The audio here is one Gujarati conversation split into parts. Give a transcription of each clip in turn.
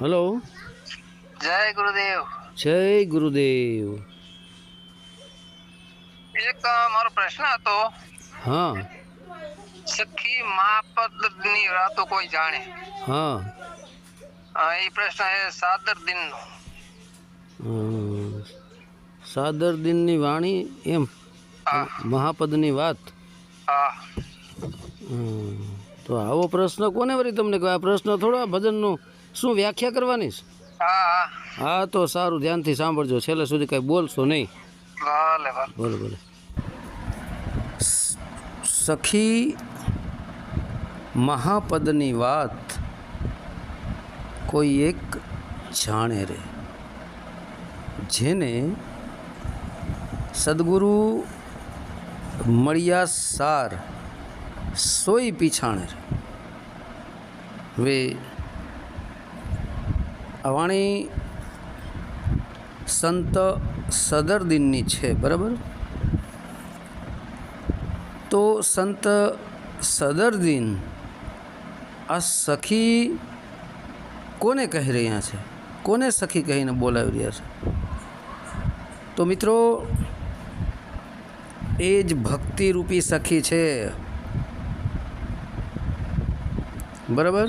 હલો. જય ગુરુદેવ. જય ગુરુદેવ. એક મારો પ્રશ્ન હતો. હા. સખી મહાપદની વાતો કોઈ જાણે? હા. એ પ્રશ્ન એ સાદર દિન નો સાદર સાદર દિનની વાણી એમ. મહાપદ મહાપદની વાત. હા. તો આવો પ્રશ્ન કોને વળી તમને કહો? આ પ્રશ્ન થોડો ભજનનું શું વ્યાખ્યા કરવાની છે? હા તો સારું ધ્યાનથી સાંભળજો. છેલ્લે સુધી કઈ બોલશો નહીં. બોલો બોલો સખી મહાપદની વાત કોઈ એક જાણે રે. જેને સદગુરુ મળ્યા સાર સોય પીછાણે રે. હવે આ વાણી સંત સદરદીનની છે, બરાબર? તો સંત સદરદીન આ સખી કોને કહી રહ્યા છે? કોને સખી કહીને બોલાવી રહ્યા છે? તો મિત્રો, એ જ ભક્તિરૂપી સખી છે. બરાબર?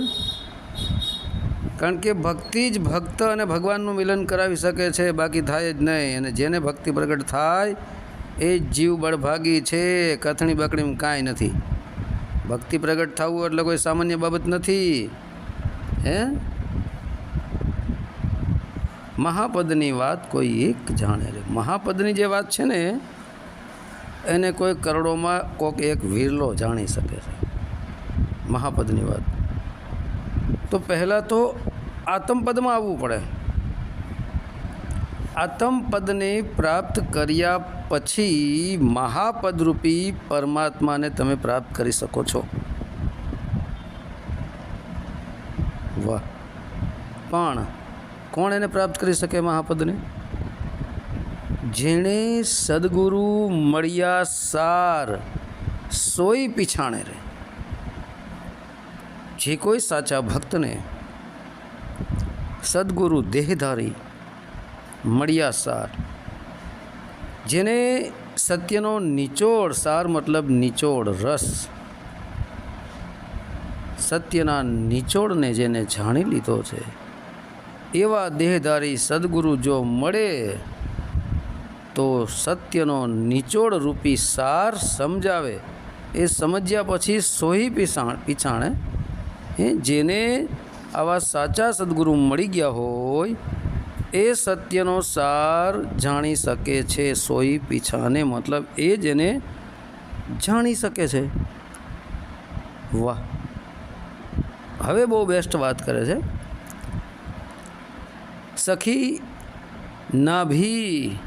કારણ કે ભક્તિ જ ભક્ત અને ભગવાનનું મિલન કરાવી શકે છે, બાકી થાય જ નહીં. અને જેને ભક્તિ પ્રગટ થાય, એ જ જીવ બળભાગી છે, કથણી બકડીમાં કાંઈ નથી. ભક્તિ પ્રગટ થવું એટલે કોઈ સામાન્ય બાબત નથી. હે? મહાપદની વાત કોઈ એક જાણે રે મહાપદની જે વાત છે ને, એને કોઈ કરોડોમાં કોક એક વિરલો જાણી શકે છે. મહાપદની વાત. તો પહેલાં તો આતમપદમાં આવવું પડે. આતમપદને પ્રાપ્ત કર્યા પછી મહાપદરૂપી પરમાત્માને તમે પ્રાપ્ત કરી શકો છો. વાહ. પણ કોણ એને પ્રાપ્ત કરી શકે મહાપદને? જેણે સદગુરુ મળ્યા સાર સોય પીછાણે રે જે કોઈ સાચા ભક્તને સદગુરુ દેહધારી મળ્યા સાર. જેને સત્યનો નિચોડ સાર મતલબ નિચોડ રસ. સત્યના નિચોડને જેને જાણી લીધો છે, એવા દેહધારી સદગુરુ જો મળે, તો સત્યનો નિચોડ રૂપી સાર સમજાવે. એ સમજ્યા પછી સોહી પીછાણ પીછાણે જેને આવા સાચા સદગુરુ મળી ગયા હોય, એ સત્યનો સાર જાણી શકે છે. સોઈ પીછાને મતલબ એ જેને જાણી શકે છે. વાહ. હવે બહુ બેસ્ટ વાત કરે છે. સખી નાભી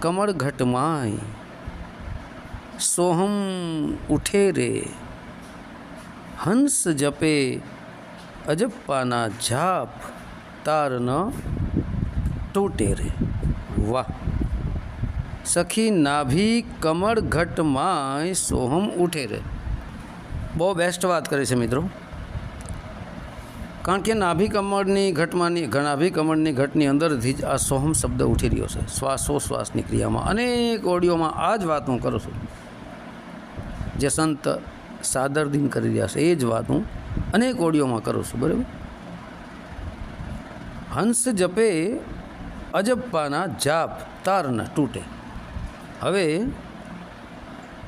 કમળઘટમાય સોહમ ઉઠે રે. હંસ જપે, અજપ્પાના જાપ તાર ન તૂટે રે. વાહ. સખી નાભી કમળ ઘટમાં સોહમ ઉઠે રે. બહુ બેસ્ટ વાત કરી છે મિત્રો. કારણ કે નાભી કમળની ઘટમાંની, નાભી કમળની ઘટની અંદરથી જ આ સોહમ શબ્દ ઉઠી રહ્યો છે. શ્વાસોશ્વાસની ક્રિયામાં અનેક ઓડિયોમાં આ જ વાત હું કરું છું. જે સંત સાદર દિન કરી રહ્યા છે, એ જ વાત હું અનેક ઓડિયોમાં કરું છું, બરાબર? હંસ જપે અજપ્પાના જાપ તાર ન તૂટે. હવે,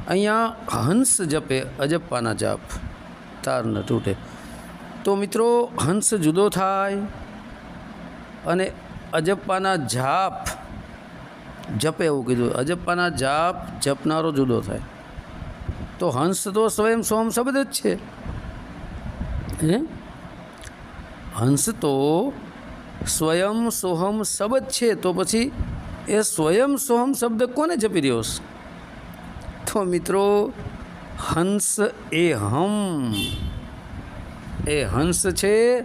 અહીંયા હંસ જપે અજપ્પાના જાપ તાર ન તૂટે. તો મિત્રો, હંસ જુદો થાય અને અજપ્પાના જાપ, જપે એવું કીધું અજપ્પાના જાપ જપનારો જુદો થાય. તો હંસ તો સ્વયં સોમ શબ્દ જ છે. હે? હંસ તો સ્વયં સોહમ શબ્દ છે. તો પછી એ સ્વયં સોહમ શબ્દ કોને જપી રહ્યો છે તો મિત્રો, હંસ એ હમ. એ હંસ છે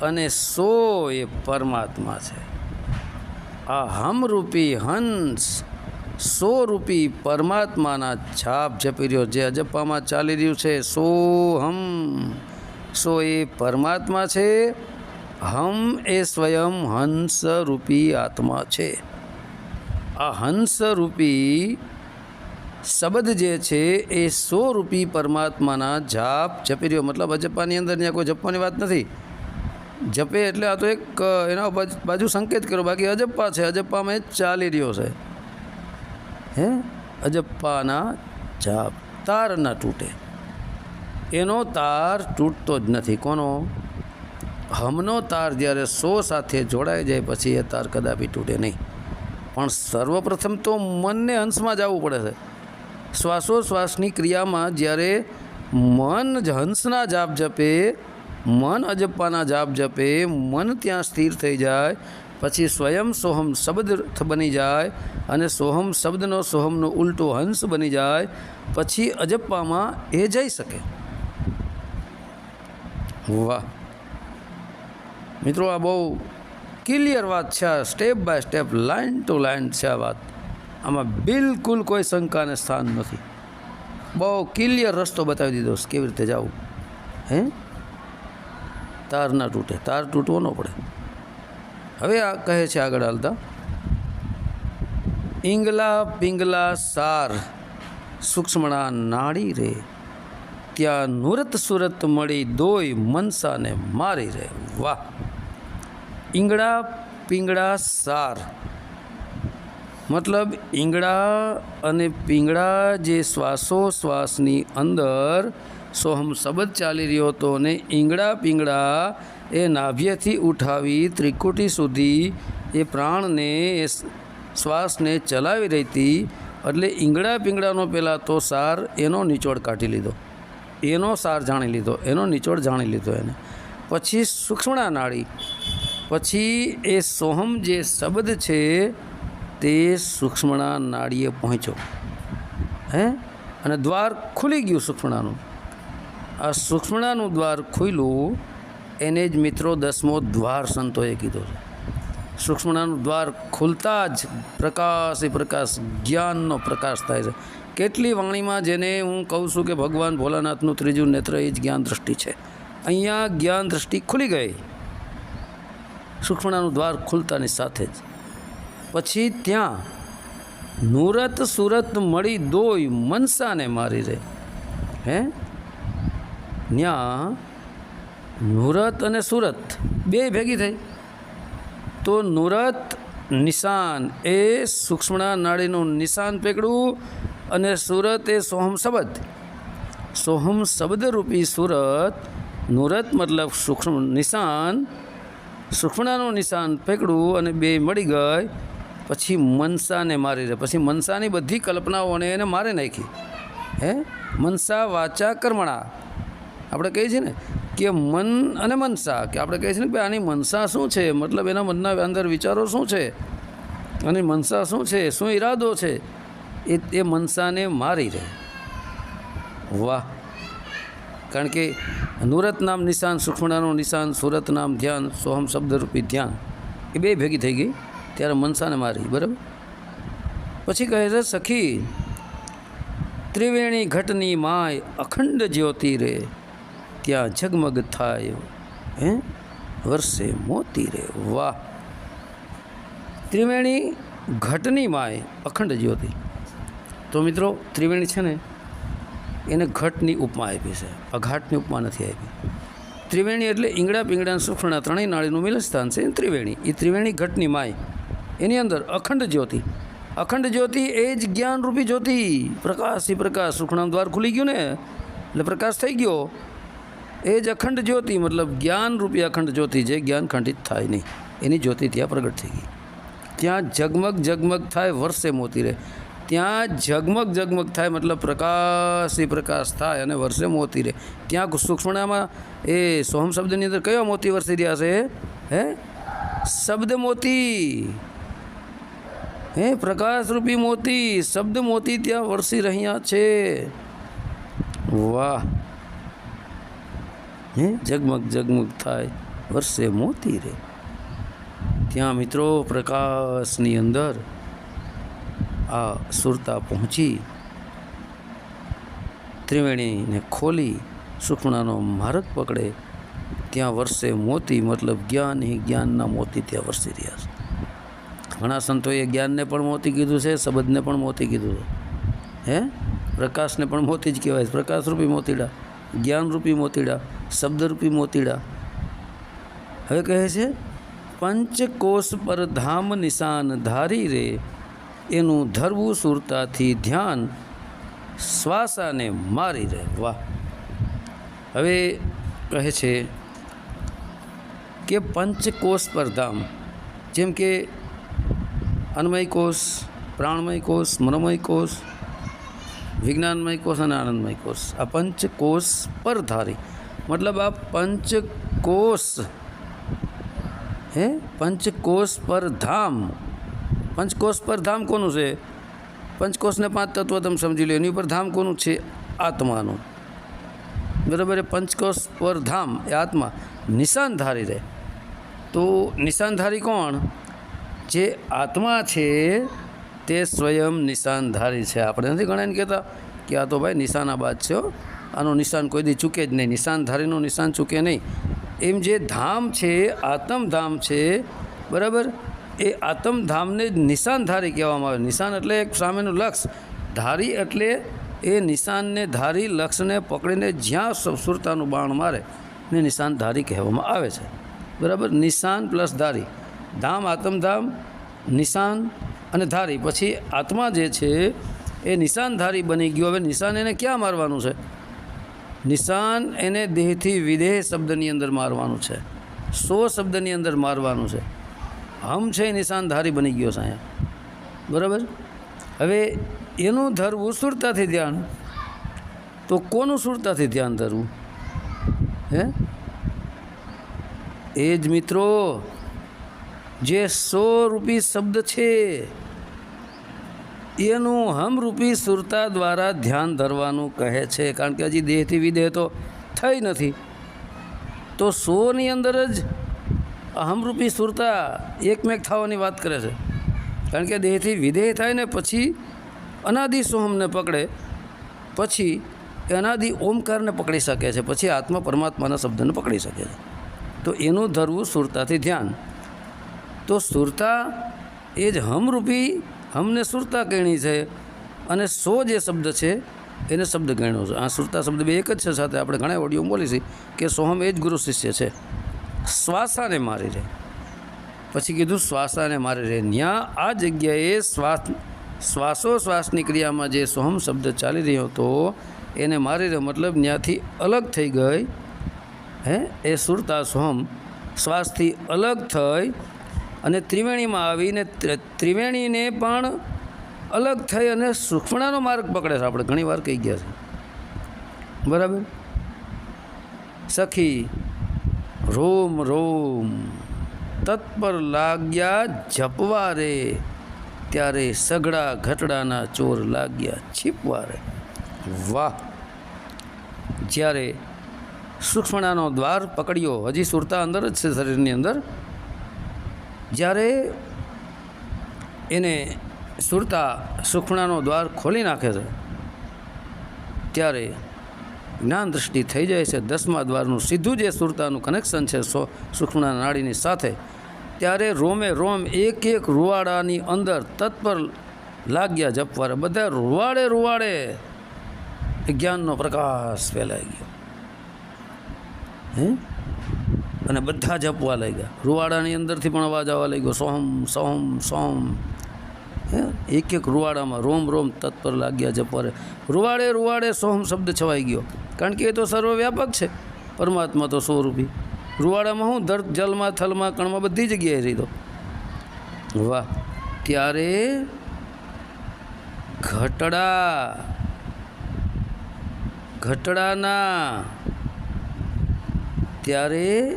અને સો એ પરમાત્મા છે. આ હમરૂપી હંસ સો રૂપી પરમાત્માના છાપ ઝપી રહ્યો. જે અજપ્પામાં ચાલી રહ્યું છે, સો હમ, સો એ પરમાત્મા છે. હમ એ સ્વયં હંસ રૂપી આત્મા છે. આ હંસ રૂપી શબ્દ જે છે, એ સો રૂપી પરમાત્માના જાપ જપી રહ્યો. મતલબ અજપ્પાની અંદર ત્યાં કોઈ જપવાની વાત નથી. જપે એટલે આ તો એક, એના બાજુ- સંકેત કર્યો. બાકી અજપ્પા છે, અજપ્પામાં ચાલી રહ્યો છે. હે? અજપ્પાના જાપ. તાર ના તૂટે. એનો તાર તૂટતો જ નથી. કોનો? હમનો તાર જ્યારે સો સાથે જોડાઈ જાય પછી એ તાર કદાપી તૂટે નહીં. પણ સર્વપ્રથમ તો મનને હંસમાં જવું પડે છે. શ્વાસોશ્વાસની ક્રિયામાં જ્યારે મન જ હંસના જાપ જપે, મન અજપ્પાના જાપ જપે, મન ત્યાં સ્થિર થઈ જાય પછી સ્વયં સોહમ શબ્દ બની જાય અને સોહમ શબ્દનો સોહમનો ઉલટો હંસ બની જાય. પછી અજપ્પામાં એ જઈ શકે. વાહ. મિત્રો, આ બહુ ક્લિયર વાત છે, આ step by step line to line છે આ વાત. આમાં બિલકુલ કોઈ શંકાને સ્થાન નથી. બહુ ક્લિયર રસ્તો બતાવી દીધો કેવી રીતે જવું? હે? તાર ના તૂટે, તાર તૂટવો ન પડે. હવે આ કહે છે આગળ હાલતા. ઈંગલા પિંગલા સાર, સૂક્ષ્મણા નાડી રે. ત્યાં નુરત સુરત મળી દોય મનસાને મારી રે. વાહ! ઈંગડા પિંગળા સાર. મતલબ ઈંગડા અને પિંગળા જે શ્વાસોશ્વાસની અંદર સોહમ શબ્દ ચાલી રહ્યો હતો અને ઈંગડા પિંગળા એ નાભ્યથી ઉઠાવી ત્રિકુટી સુધી એ પ્રાણને, એ શ્વાસને ચલાવી રહી એટલે ઈંગડા પીંગડાનો પહેલાં તો સાર એનો નિચોડ કાઢી લીધો. એનો સાર જાણી લીધો, એનો નિચોડ જાણી લીધો એને. પછી સૂક્ષ્મણા નાળી, પછી એ સોહમ જે શબ્દ છે તે સૂક્ષ્મણા નાળીએ પહોંચ્યો. હે? અને દ્વાર ખુલી ગયું સૂક્ષ્મણાનું. આ સૂક્ષ્મણાનું દ્વાર ખુલ્યું એને જ મિત્રો દસમો દ્વાર સંતોએ કીધો છે. સૂક્ષ્મણાનું દ્વાર ખુલતા જ પ્રકાશ એ પ્રકાશ, જ્ઞાનનો પ્રકાશ થાય છે. કેટલી વાણીમાં જેને હું કહું છું કે ભગવાન ભોલાનાથનું ત્રીજું નેત્ર એ જ જ્ઞાન દ્રષ્ટિ છે. અહીંયા જ્ઞાન દ્રષ્ટિ ખુલી ગઈ. સૂક્ષ્મણાનું દ્વાર ખુલતાની સાથે જ. પછી ત્યાં નુરત સુરત મળી દોય મનસાને મારી રે. હે? ત્યાં નુરત અને સુરત બે ભેગી થઈ. તો નુરત નિશાન એ સૂક્ષ્મણા નાળીનું નિશાન પેકડું અને સુરત એ સોહમ શબ્દ. સોહમ શબ્દરૂપી સુરત, નુરત મતલબ સૂક્ષ્મ નિશાન, સૂક્ષ્મણાનું નિશાન પકડું અને બે મળી ગઈ. પછી મનસાને મારી રહે પછી મનસાની બધી કલ્પનાઓને એને મારે નાખી. હે? મનસા વાચા કર્મણા. આપણે કહીએ છીએ ને કે મન અને મનસા, કે આપણે કહીએ છીએ ને કે આની મનસા શું છે? મતલબ એના મનના અંદર વિચારો શું છે? અને મનસા શું છે? શું ઈરાદો છે? એ એ મનસાને મારી રહે. વાહ. કારણ કે નુરત નામ નિશાન સુખમણાનું નિશાન, સુરત નામ ધ્યાન, સોહમ શબ્દરૂપી ધ્યાન, એ બે ભેગી થઈ ગઈ, ત્યારે મનસાને મારી, બરાબર? પછી કહે છે, સખી, ત્રિવેણી ઘટની માય અખંડ જ્યોતિ રે ત્યાં ઝગમગ થાય હે? વર્ષે મોતી રે. વાહ. ત્રિવેણી ઘટની માય અખંડ જ્યોતિ. તો મિત્રો, ત્રિવેણી છે ને, એને ઘટની ઉપમા આપી છે. અઘાટની ઉપમા નથી આપી. ત્રિવેણી એટલે ઈંગડા પીંગડા સુખણા ત્રણેય નાળીનું મિલસ્થાન છે ત્રિવેણી. એ ત્રિવેણી ઘટની માય એની અંદર અખંડ જ્યોતિ. અખંડ જ્યોતિ એ જ જ્ઞાનરૂપી જ્યોતિ. પ્રકાશ એ પ્રકાશ. સુખણા દ્વાર ખુલી ગયું ને. એટલે પ્રકાશ થઈ ગયો. એ જ અખંડ જ્યોતિ, મતલબ જ્ઞાનરૂપી અખંડ જ્યોતિ જે જ્ઞાન ખંડિત થાય નહીં. એની જ્યોતિ ત્યાં પ્રગટ થઈ ગઈ. ત્યાં ઝગમગ ઝગમગ થાય, વર્ષે મોતી રહે. ત્યાં ઝગમગ ઝગમગ થાય, મતલબ પ્રકાશી પ્રકાશ થાય અને વર્ષે મોતી રહે. ત્યાં સૂક્ષ્મણામાં એ સોહમ શબ્દની અંદર કયો મોતી વરસી રહ્યા છે? હે? શબ્દ મોતી હે? પ્રકાશરૂપી મોતી. શબ્દ મોતી ત્યાં વરસી રહ્યા છે. વાહ. હે? ઝગમગ ઝગમગ થાય, વર્ષે મોતી રે. ત્યાં મિત્રો પ્રકાશની અંદર આ સુરતા પહોંચી, ત્રિવેણીને ખોલી, સુખણાનો માર્ગ પકડે. ત્યાં વર્ષે મોતી, મતલબ જ્ઞાન, એ જ્ઞાનના મોતી ત્યાં વરસી રહ્યા છે. ઘણા સંતોએ જ્ઞાનને પણ મોતી કીધું છે, શબ્દને પણ મોતી કીધું છે. હે? પ્રકાશને પણ મોતી જ કહેવાય છે. પ્રકાશરૂપી મોતીડા. જ્ઞાનરૂપી મોતીડા, શબ્દરૂપી મોતીડા. હવે કહે છે પંચકોષ પર ધામ નિશાન ધારી રે, એનું ધરવું સુરતાથી ધ્યાન શ્વાસાને મારી રહે વાહ. હવે કહે છે કે પંચકોષ પર ધામ, જેમ કે અન્મય કોષ પ્રાણમય કોષ મનોમય કોષ વિજ્ઞાનમય કોષ અને આનંદમય કોષ. આ પંચકોષ પરધારી. મતલબ આ પંચકોષ, હે? પંચકોષ પર ધામ. પંચકોષ પર ધામ કોનું છે? પંચકોષને પાંચ તત્વ તમે સમજી લો. એની ઉપર ધામ કોનું છે? આત્માનું. બરાબર એ પંચકોષ પર ધામ એ આત્મા. નિશાનધારી રહે. તો નિશાનધારી કોણ? જે આત્મા છે તે સ્વયં નિશાનધારી છે. આપણે નથી ગણાઈને કહેતા કે આ તો ભાઈ નિશાનાબાદ છે આનું નિશાન કોઈ દી ચૂકે જ નહીં. નિશાનધારીનું નિશાન ચૂકે નહીં. એમ જે ધામ છે, આત્મધામ છે, બરાબર? એ આત્મધામને જ નિશાનધારી કહેવામાં આવે. નિશાન એટલે એક સામેનું લક્ષ. ધારી એટલે એ નિશાનને ધારી લક્ષ્યને પકડીને જ્યાં સ- બાણ મારે ને નિશાનધારી કહેવામાં આવે છે. બરાબર? નિશાન પ્લસ ધારી. ધામ, આત્મધામ, નિશાન અને ધારી, પછી આત્મા જે છે, એ નિશાનધારી બની ગયો. હવે નિશાન એને ક્યાં મારવાનું છે? નિશાન એને દેહથી વિદેહ શબ્દની અંદર મારવાનું છે. સો શબ્દની અંદર મારવાનું છે. હમ છે એ નિશાનધારી બની ગયો છે અહીંયા. બરાબર? હવે એનું ધરવું સુરતાથી ધ્યાન. તો કોનું સુરતાથી ધ્યાન ધરવું? હે? એ જ મિત્રો, જે સો રૂપી શબ્દ છે એનું હમરૂપી સુરતા દ્વારા ધ્યાન ધરવાનું કહે છે. કારણ કે હજી દેહથી વિદેહ તો થઈ નથી. તો સોની અંદર જ હમરૂપી સુરતા એકમેક થવાની વાત કરે છે. કારણ કે દેહથી વિદેહ થાય ને પછી અનાદિ સોહમને પકડે, પછી અનાદિ ઓમકારને પકડી શકે છે, પછી આત્મા પરમાત્માના શબ્દને પકડી શકે છે. તો એનું ધરવું સુરતાથી ધ્યાન. તો સુરતા એ જ હમરૂપી હમને સુરતા ગણી છે અને સો જે શબ્દ છે, એને શબ્દ ગણ્યો છે. આ સુરતા શબ્દ બે એક જ છે, સાથે આપણે ઘણા ઓડિયો બોલીશી કે સોહમ એ જ ગુરુ શિષ્ય છે. શ્વાસાને મારી રહે પછી કીધું, શ્વાસાને મારી રહે ન્યા આ જગ્યાએ શ્વાસ શ્વાસોશ્વાસની ક્રિયામાં જે સોહમ શબ્દ ચાલી રહ્યો હતો, એને મારી રહ્યો મતલબ ન્યાથી અલગ થઈ ગઈ. હે? એ સુરતા સોહમ શ્વાસથી અલગ થઈ અને ત્રિવેણીમાં આવીને ત્રિવેણીને પણ અલગ થઈ અને સુક્ષ્મણાનો માર્ગ પકડે છે. આપણે ઘણી વાર કહી ગયા છે. બરાબર? સખી, રોમ રોમ. તત્પર લાગ્યા જપવા રે. ત્યારે સઘળા ઘટડાના ચોર લાગ્યા છીપવા રે. વાહ! જ્યારે સૂક્ષ્મણાનો દ્વાર પકડ્યો, હજી સુરતા અંદર જ છે શરીરની અંદર. જ્યારે એને સુરતા સુખણાનો દ્વાર ખોલી નાખે છે, ત્યારે જ્ઞાન દૃષ્ટિ થઈ જાય છે દસમા દ્વારનું. સીધું જે સુરતાનું કનેક્શન છે સો સુખણા નાડીની સાથે. ત્યારે રોમે રોમ એક એક રૂવાડાની અંદર તત્પર લાગ્યા જપવારે. બધા રૂવાડે રૂવાડે જ્ઞાનનો પ્રકાશ ફેલાઈ ગયો. હે? અને બધા જપવા લાગ્યા. રૂવાડાની અંદરથી પણ અવાજ આવવા લાગ્યો, સોહમ સોહમ સોમ હે? એક એક રૂવાડામાં રોમ રોમ તત્પર લાગ્યા જપવારે. રૂવાડે રૂવાડે, સોહમ શબ્દ છવાઈ ગયો. કારણ કે એ તો સર્વવ્યાપક છે. પરમાત્મા તો સ્વરૂપી. રૂવાડામાં હું ધર જલમાં, થલમાં, કણમાં બધી જગ્યાએ રહી વાહ, ત્યારે ઘટડા, ઘટડાના, ત્યારે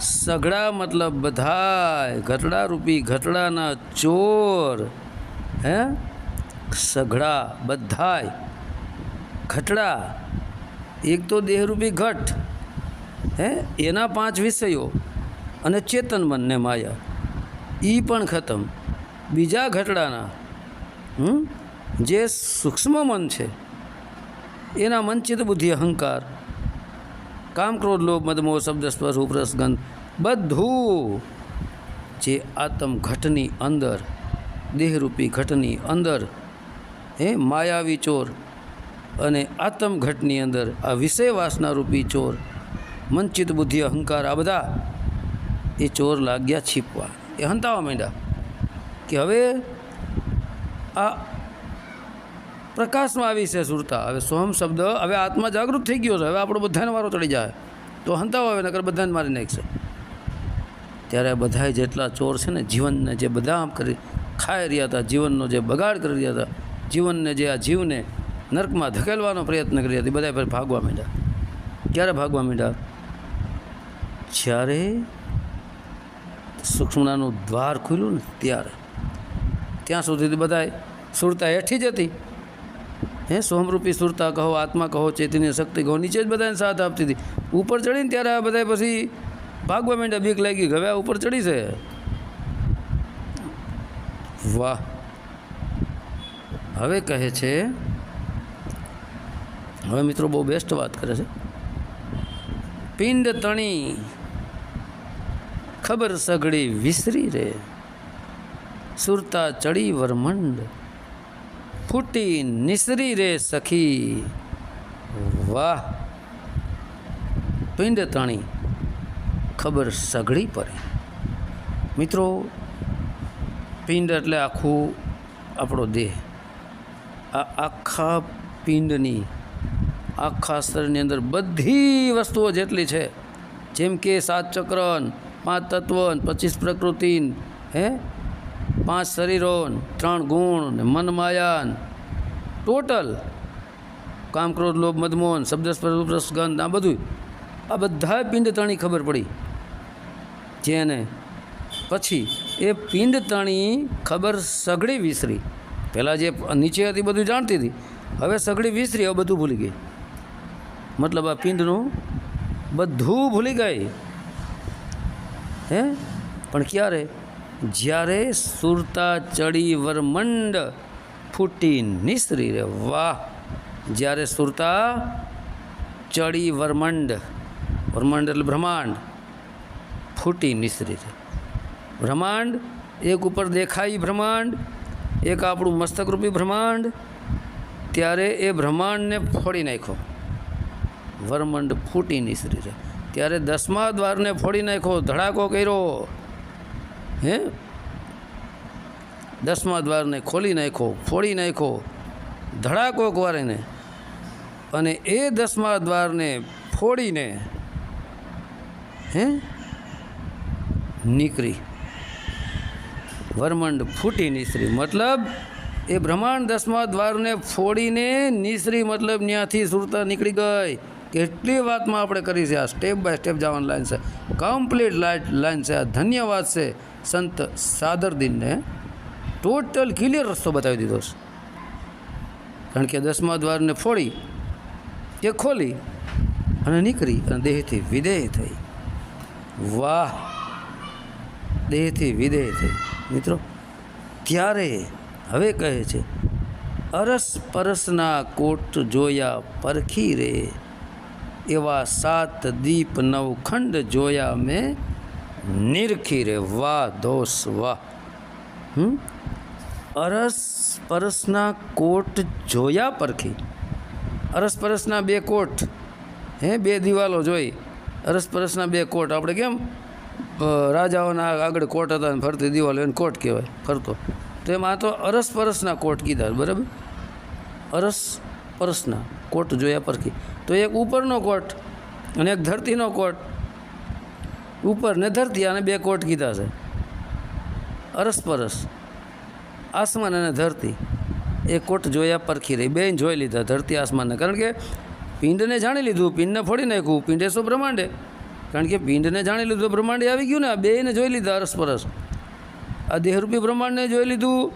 સઘળા મતલબ બધાય ઘટડા રૂપી ઘટડાના ચોર, હે? સઘળા બધાય, ઘટડા, એક તો દેહરૂપી ઘટ, હે? એના પાંચ વિષયો અને ચેતન મનને માયા એ પણ ખતમ. બીજા ઘટડાના જે સૂક્ષ્મ મન છે, એના મનચિત બુદ્ધિ અહંકાર કામ ક્રોધ લોભ, મદમોહ, શબ્દ સ્પર્શ, ઉપરસ ગંધ, બધું જે આતમ ઘટની અંદર, દેહરૂપી ઘટની અંદર, હે, માયાવી ચોર અને આતમ ઘટની અંદર, આ વિષય વાસનારૂપી ચોર, મંચિત બુદ્ધિ, અહંકાર, આ બધા એ ચોર લાગ્યા છીપવા. એ હંતાવા માંડ્યા કે હવે આ પ્રકાશમાં આવી છે સુરતા. હવે સોમ શબ્દ, હવે આત્મા જાગૃત થઈ ગયો છે. હવે આપણો બધાને વારો ચડી જાય. તો હંતાવો આવે નકર બધાને મારી નાખશે. ત્યારે બધાએ જેટલા ચોર છે ને, જીવનને જે બધા આમ કરી ખાઈ રહ્યા હતા, જીવનનો જે બગાડ કરી રહ્યા હતા, જીવનને જે આ જીવને નર્કમાં ધકેલવાનો પ્રયત્ન કરી હતી બધા પછી ભાગવા માંડ્યા. ક્યારે ભાગવા માંડ્યા? જ્યારે સૂક્ષ્મનાનું દ્વાર ખુલ્યું ને, ત્યારે. ત્યાં સુધી બધાય સુરતા હેઠી જ હતી. હે સોમરૂપી સુરતા કહો, આત્મા કહો ચેતીની શક્તિ કહો, નીચે જ બધાને સાથ આપતી હતી. ઉપર ચડીને ત્યારે આ બધા પછી ભાગવા માંડ્યા, બીક લાગી. હવે આ ઉપર ચડી છે. વાહ. હવે કહે છે, હવે મિત્રો બહુ બેસ્ટ વાત કરે છે. પિંડ તણી ખબર સઘળી વિસરી રે. સુરતા ચડી વરમંડ ફૂટી નિસરી રે સખી। વાહ, પિંડ તણી, ખબર સઘળી પડે। મિત્રો, પિંડ એટલે આખું આપણો દેહ। આ આખા પિંડની, આખા શરીરની અંદર બધી વસ્તુઓ જેટલી છે, જેમ કે સાત ચક્રન પાંચ તત્વન પચીસ પ્રકૃતિન હે? પાંચ શરીરો ત્રણ ગુણ ને મન માયાન ટોટલ કામ ક્રોધ લોભ મદમોહન શબ્દસ્પર્શ ગંધ, આ બધું આ બધા પિંડ તણી ખબર પડી. જેને પછી એ પિંડ તણી ખબર સઘળી વિસરી. પહેલાં જે નીચે હતી બધું જાણતી હતી. હવે સઘળી વિસરી, હવે બધું ભૂલી ગઈ. મતલબ આ પિંડનું બધું ભૂલી ગઈ. હે? પણ ક્યારે? જ્યારે સુરતા ચડી વરમંડ ફૂટી નિસરી રે, વાહ! જ્યારે સુરતા ચડી વરમંડ વરમંડ એટલે બ્રહ્માંડ, ફૂટી નિસરી રે. બ્રહ્માંડ એક ઉપર દેખાય બ્રહ્માંડ, એક આપણું મસ્તકરૂપી બ્રહ્માંડ, ત્યારે એ બ્રહ્માંડને ફોડી નાખ્યો. વરમંડ ફૂટી નિસરી રે. ત્યારે દસમા દ્વારને ફોડી નાખ્યો, ધડાકો કર્યો. હે? દસમા દ્વારને ખોલી નાખ્યો, ફોડી નાખ્યો, ધડાકો કવારીને. અને એ દસમા દ્વારને ફોડીને, હે? નીકળી. વરમંડ ફૂટી નિસરી. મતલબ, એ બ્રહ્માંડ દસમા દ્વારને ફોડીને નિસરી મતલબ ત્યાંથી સુરતા નીકળી ગઈ. કેટલી વાતમાં આપણે કરી છે? આ સ્ટેપ બાય સ્ટેપ જવાની લાઈન છે. કમ્પ્લીટ લાઈટ લાઈન છે. આ ધન્યવાદ છે. સંત સાદરદીનને ટોટલ ક્લિયર રસ્તો બતાવી દીધો છે. કારણ કે દસમા દ્વારને ફોડી, એ ખોલી અને નીકળી અને દેહથી વિદેહ થઈ. વાહ! દેહથી વિદેહ થઈ. મિત્રો, ત્યારે હવે કહે છે, અરસ પરસના કોટ જોયા પરખી રે, એવા સાત દીપ નવખંડ જોયા મેં નિરખી રે, વાહ દોષ વાહ. હમ? અરસ પરસના કોટ જોયા પરખી અરસ પરસના બે કોટ. હે, બે દિવાલો જોઈ. અરસ પરસના બે કોટ. આપણે કેમ રાજાઓના આગળ કોટ હતા અને ફરતી દિવાલો, એને કોટ કહેવાય, ફરતો. તો એમાં તો અરસ પરસના કોટ કીધા, બરાબર? અરસ પરસના કોટ જોયા પરખી તો એક ઉપરનો કોટ અને એક ધરતીનો કોટ. ઉપર ને ધરતી આને બે કોટ કીધા છે. અરસપરસ આસમાન અને ધરતી. એ કોટ જોયા પરખી રહી. બેન જોઈ લીધા ધરતી આસમાનને. કારણ કે પિંડને જાણી લીધું, પિંડને ફોડી નાખ્યું. પિંડે શું બ્રહ્માંડે? કારણ કે પિંડને જાણી લીધું, બ્રહ્માંડે આવી ગયું ને. આ બેને જોઈ લીધા અરસપરસ આ દેહરૂપી બ્રહ્માંડને જોઈ લીધું.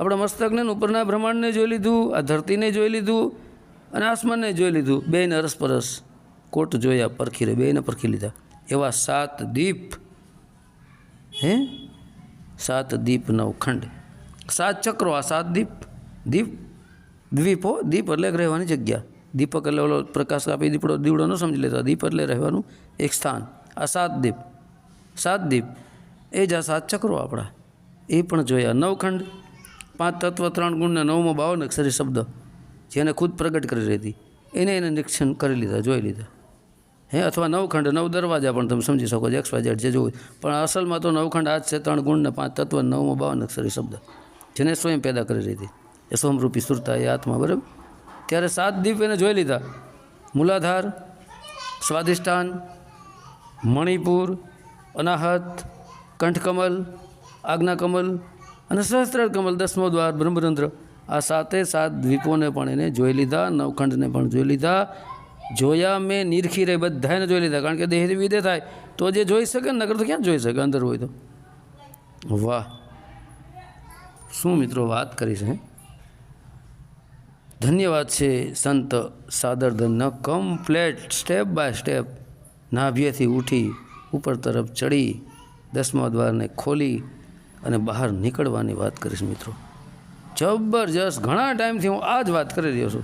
આપણા મસ્તકને ઉપરના બ્રહ્માંડને જોઈ લીધું. આ ધરતીને જોઈ લીધું. અને આસમાનને જોઈ લીધું. બેને અરસપરસ કોટ જોયા પરખી રહી. બેને પરખી લીધા. એવા સાત દીપ. હે? સાત દીપ નવ ખંડ સાત ચક્રો, આ સાત દીપ. દીપ, દ્વીપો, દીપ એટલે રહેવાની જગ્યા. દીપક એટલે ઓલો પ્રકાશ આપી દીપડો, દીવડો ન સમજી લેતા. દીપ એટલે રહેવાનું એક સ્થાન. આ સાત દીપ. સાત દીપ. એ જ આ સાત ચક્રો આપણા. એ પણ જોયા. નવખંડ. પાંચ તત્વ, ત્રણ ગુણના નવમો બાવન અક્ષરી શબ્દ. જેને ખુદ પ્રગટ કરી રહી હતી. એને એને નિરીક્ષણ કરી લીધા, જોઈ લીધા. હે, અથવા નવખંડ, નવ દરવાજા પણ તમે સમજી શકો છો એક્સ વાય ઝેડ જે જોવું પણ અસલમાં તો નવખંડ આ જ છે ત્રણ ગુણ ને પાંચ તત્વ, નવમો બાવન અક્ષરી શબ્દ. જેને સ્વયં પેદા કરી રહી હતી. એ સોમરૂપી સુરતા એ આત્મા, બરાબર? ત્યારે સાત દીપ એને જોઈ લીધા. મૂલાધાર, સ્વાધિષ્ઠાન, મણિપુર, અનાહત, કંઠકમલ, આજ્ઞાકમલ અને સહસ્ત્ર કમલ દસમો દ્વાર, બ્રહ્મરંધ્ર. આ સાતે સાત દ્વીપોને પણ એને જોઈ લીધા, નવખંડને પણ જોઈ લીધા. જોયા મેં નિરખી રહી બધાને જોઈ લીધા. કારણ કે દેહથી વિદે થાય. તો જે જોઈ શકે ને નગર તો ક્યાં જોઈ શકે? અંદર હોય તો. વાહ. શું મિત્રો વાત કરી છે? ધન્યવાદ છે સંત સાદરધનનો કમ્પ્લેટ સ્ટેપ બાય સ્ટેપ નાભ્યથી ઉઠી, ઉપર તરફ ચડી, દસમા દ્વારને ખોલી અને બહાર નીકળવાની વાત કરીશ મિત્રો. જબરજસ્ત. ઘણા ટાઈમથી હું આ જ વાત કરી રહ્યો છું.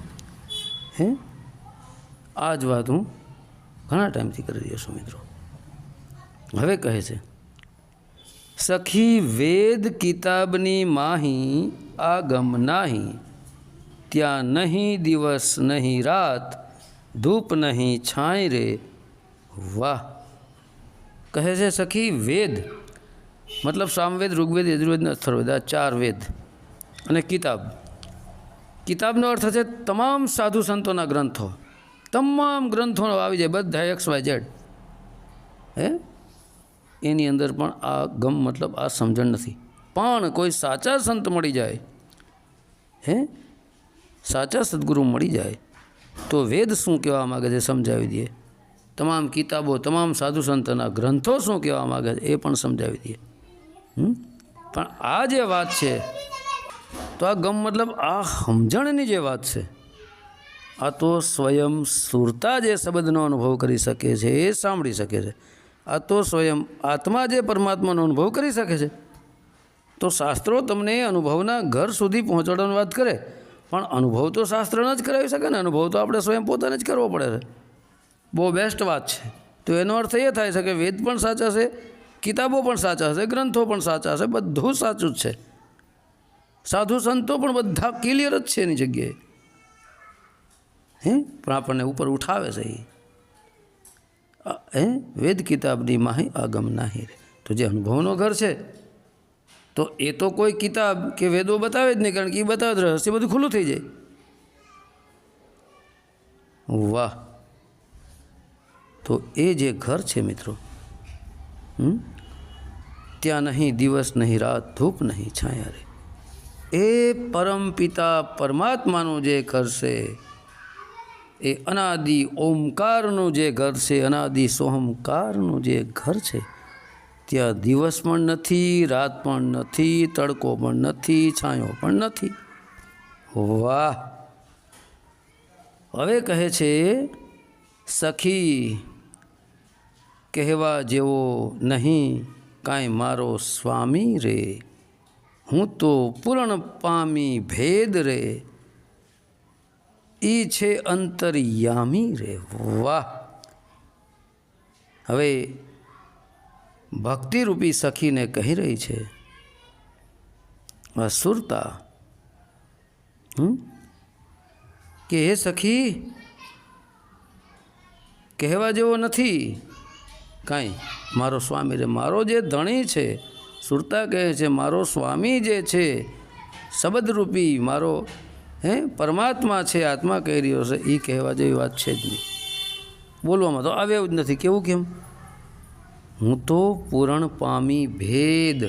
હે? આ જ વાત હું ઘણા ટાઈમથી કરી રહ્યો છું મિત્રો. હવે કહે છે, સખી વેદ કિતાબની માહી આગમ નાહી. ત્યાં નહીં દિવસ, નહીં રાત, ધૂપ નહીં છાંય રે. વાહ. કહે છે, સખી વેદ. મતલબ સામવેદ, ઋગ્વેદ, યજુર્વેદ અને અથર્વેદ આ ચાર વેદ અને કિતાબ. કિતાબનો અર્થ છે, તમામ સાધુ સંતોના ગ્રંથો. તમામ ગ્રંથો આવી જાય બધા એક્સ વાય ઝેડ હે? એની અંદર પણ આ ગમ મતલબ આ સમજણ નથી. પણ કોઈ સાચા સંત મળી જાય, હે? સાચા સદગુરુ મળી જાય, તો વેદ શું કહેવા માગે છે સમજાવી દઈએ? તમામ કિતાબો, તમામ સાધુ સંતના ગ્રંથો શું કહેવા માગે છે એ પણ સમજાવી દઈએ. પણ આ જે વાત છે, તો આ ગમ મતલબ આ સમજણની જે વાત છે આ તો સ્વયં સુરતા જે શબ્દનો અનુભવ કરી શકે છે એ સાંભળી શકે છે. આ તો સ્વયં આત્મા જે પરમાત્માનો અનુભવ કરી શકે છે. તો શાસ્ત્રો તમને અનુભવના ઘર સુધી પહોંચાડવાની વાત કરે. પણ અનુભવ તો શાસ્ત્રને જ કરાવી શકે ને, અનુભવ તો આપણે સ્વયં પોતાને જ કરવો પડે છે. બહુ બેસ્ટ વાત છે. તો એનો અર્થ એ થાય છે કે વેદ પણ સાચા છે, કિતાબો પણ સાચા છે, ગ્રંથો પણ સાચા છે, બધું સાચું જ છે. સાધુ સંતો પણ બધા ક્લિયર જ છે એની જગ્યાએ. હે? પણ આપણને ઉપર ઉઠાવે છે એ. વેદ કિતાબની માહી આગમ નાહી તો જે અનુભવનો ઘર છે, તો એ તો કોઈ કિતાબ કે વેદો બતાવે જ નહીં, કારણ કે એ બતાવે રહસ્ય બધું ખુલ્લું થઈ જાય. વાહ. તો એ જે ઘર છે મિત્રો? ત્યાં નહીં, દિવસ નહીં, રાત, ધૂપ નહીં, છાયા રે. એ પરમ પિતા પરમાત્માનું જે કરશે એ અનાદિ ઓમકારનું જે ઘર છે, અનાદિ સોહમકારનું જે ઘર છે, ત્યાં દિવસ પણ નથી, રાત પણ નથી, તડકો પણ નથી, છાંયો પણ નથી. વાહ! હવે કહે છે, સખી, કહેવા જેવો નહીં, કાંઈ મારો સ્વામી રે. હું તો પૂર્ણ પામી ભેદ રે. ઈ છે અંતર્યામી રે વાહ હવે ભક્તિરૂપી સખીને કહી રહી છે અસુરતા સુરતા કે હે સખી, કહેવા જેવો નથી? કાંઈ? મારો સ્વામી રે મારો જે ધણી છે, સુરતા કહે છે, મારો સ્વામી જે છે, શબ્દરૂપી મારો હે? પરમાત્મા છે, આત્મા કહી રહ્યો છે એ કહેવા જેવી વાત છે જ નહીં. બોલવામાં તો આવે જ નથી. કેવું કેમ? હું તો પૂરણ પામી ભેદ.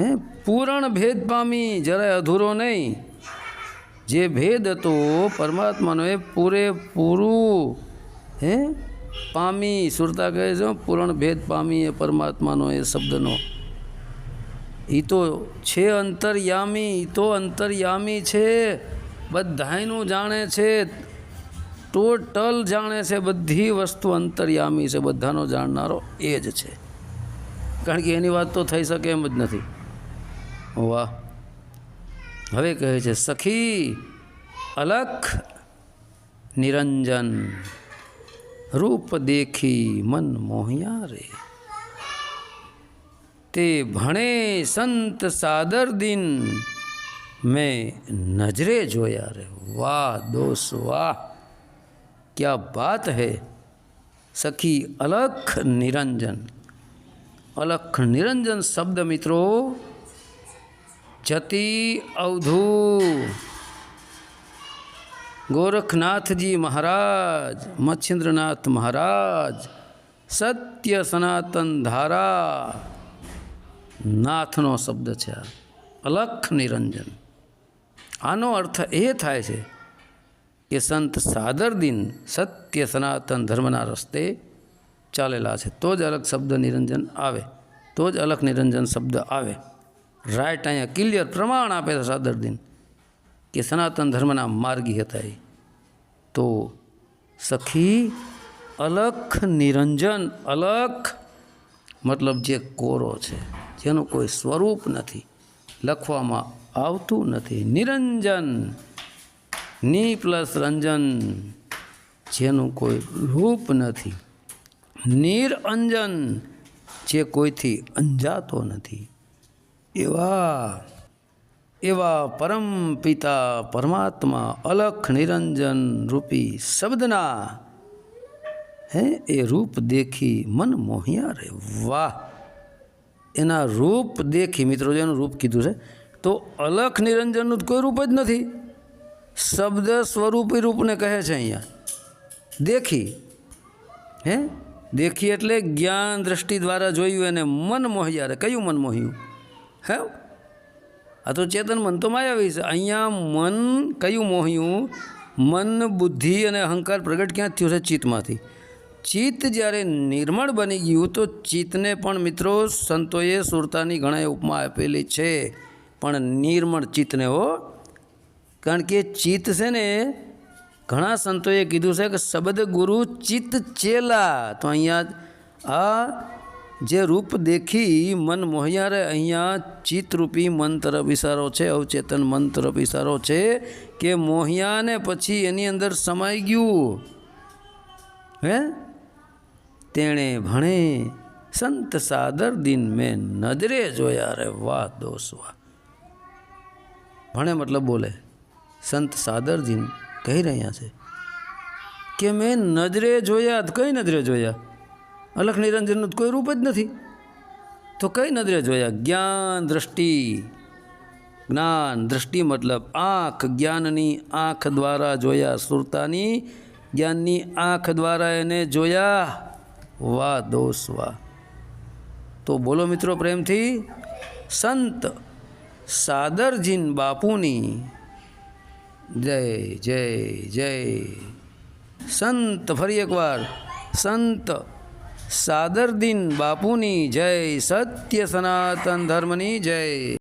હે? પૂરણ ભેદ પામી જરાય અધૂરો નહીં. જે ભેદ હતો, પરમાત્માનો એ પૂરેપૂરું, હે? પામી, સુરતા કહે છે પૂરણ ભેદ પામી એ પરમાત્માનો એ શબ્દનો એ તો છે અંતર્યામી એ તો અંતર્યામી છે. બધાયનું જાણે છે, ટોટલ જાણે છે, બધી વસ્તુ અંતર્યામી છે. બધાનો જાણનારો એ જ છે. કારણ કે એની વાત તો થઈ શકે એમ જ નથી. વાહ. હવે કહે છે, સખી, અલખ, નિરંજન, રૂપ દેખી મન મોહિયા રે. તે ભણે સંત સાદર દિન મેં નજરે જોયા રે વાહ દોસ્ત વાહ ક્યા બાત હૈ સખી અલખ નિરંજન અલખ નિરંજન શબ્દ મિત્રો જતી અવધુ ગોરખનાથજી મહારાજ મચ્છિન્દ્રનાથ મહારાજ સત્ય સનાતન ધારા નાથનો શબ્દ છે આ. અલખ નિરંજન. આનો અર્થ એ થાય છે કે સંત સાદર દિન સત્ય સનાતન ધર્મના રસ્તે ચાલેલા છે. તો જ અલગ શબ્દ નિરંજન આવે. તો જ અલખ નિરંજન શબ્દ આવે. રાઈટ અહીંયા ક્લિયર પ્રમાણ આપે છે સાદર દિન કે સનાતન ધર્મના માર્ગી હતા એ. તો સખી અલખ નિરંજન, અલખ મતલબ જે કોરો છે. જેનું કોઈ સ્વરૂપ નથી. લખવામાં આવતું નથી. નિરંજન. ની પ્લસ રંજન. જેનું કોઈ રૂપ નથી. નિરંજન. જે કોઈથી અંજાતો નથી. એવા એવા પરમ પિતા પરમાત્મા અલખ નિરંજન રૂપી શબ્દના, હે, એ રૂપ દેખી મન મોહિયા રે. વાહ! એના રૂપ દેખી, મિત્રો જેનું રૂપ કીધું છે, તો અલખ નિરંજનનું કોઈ રૂપ જ નથી. શબ્દ સ્વરૂપી રૂપને કહે છે અહીંયા. દેખી. હે? દેખી એટલે જ્ઞાન દ્રષ્ટિ દ્વારા જોયું એને મન મોહ્યારે કયું મન મોહ્યું? હે? આ તો ચેતન મન તો માયાવી છે. અહીંયા મન કયું મોહ્યું? મન, બુદ્ધિ અને અહંકાર પ્રગટ ક્યાં થયું છે? ચિત્તમાંથી. ચિત્ત જ્યારે નિર્મળ બની ગયું તો ચિત્તને પણ મિત્રો સંતોએ સુરતાની ઘણા ઉપમા આપેલી છે. પણ નિર્મળ ચિત્તને હો. કારણ કે ચિત્ત છે ને, ઘણા સંતોએ કીધું છે કે શબ્દ ગુરુ ચિત્ત ચેલા. તો અહીંયા આ જે રૂપ દેખી મન મોહિયારે અહીંયા ચિત્તરૂપી મન તરફ ઇશારો છે, અવચેતન મન તરફ ઇશારો છે કે મોહિયાને પછી એની અંદર સમાઈ ગયું. હે? તેણે ભણે, સંત સાદર દિન મેં નજરે જોયા રે વાહ દોસવા ભણે મતલબ બોલે, સંત સાદરજીન કહી રહ્યા છે કે મેં નજરે જોયા કઈ નજરે જોયા? અલખ નિરંજનનું કોઈ રૂપ જ નથી. તો કઈ નજરે જોયા? જ્ઞાન દ્રષ્ટિ. જ્ઞાન દ્રષ્ટિ મતલબ આંખ, જ્ઞાનની આંખ દ્વારા જોયા, સુરતાની જ્ઞાનની આંખ દ્વારા એને જોયા. વાહ દોષ વાહ. તો બોલો મિત્રો પ્રેમથી, સંત સાદરજીન બાપુની જય જય જય. સંત ફરી એકવાર, સંત સાદરદીન બાપુની જય, સત્ય સનાતન ધર્મની જય.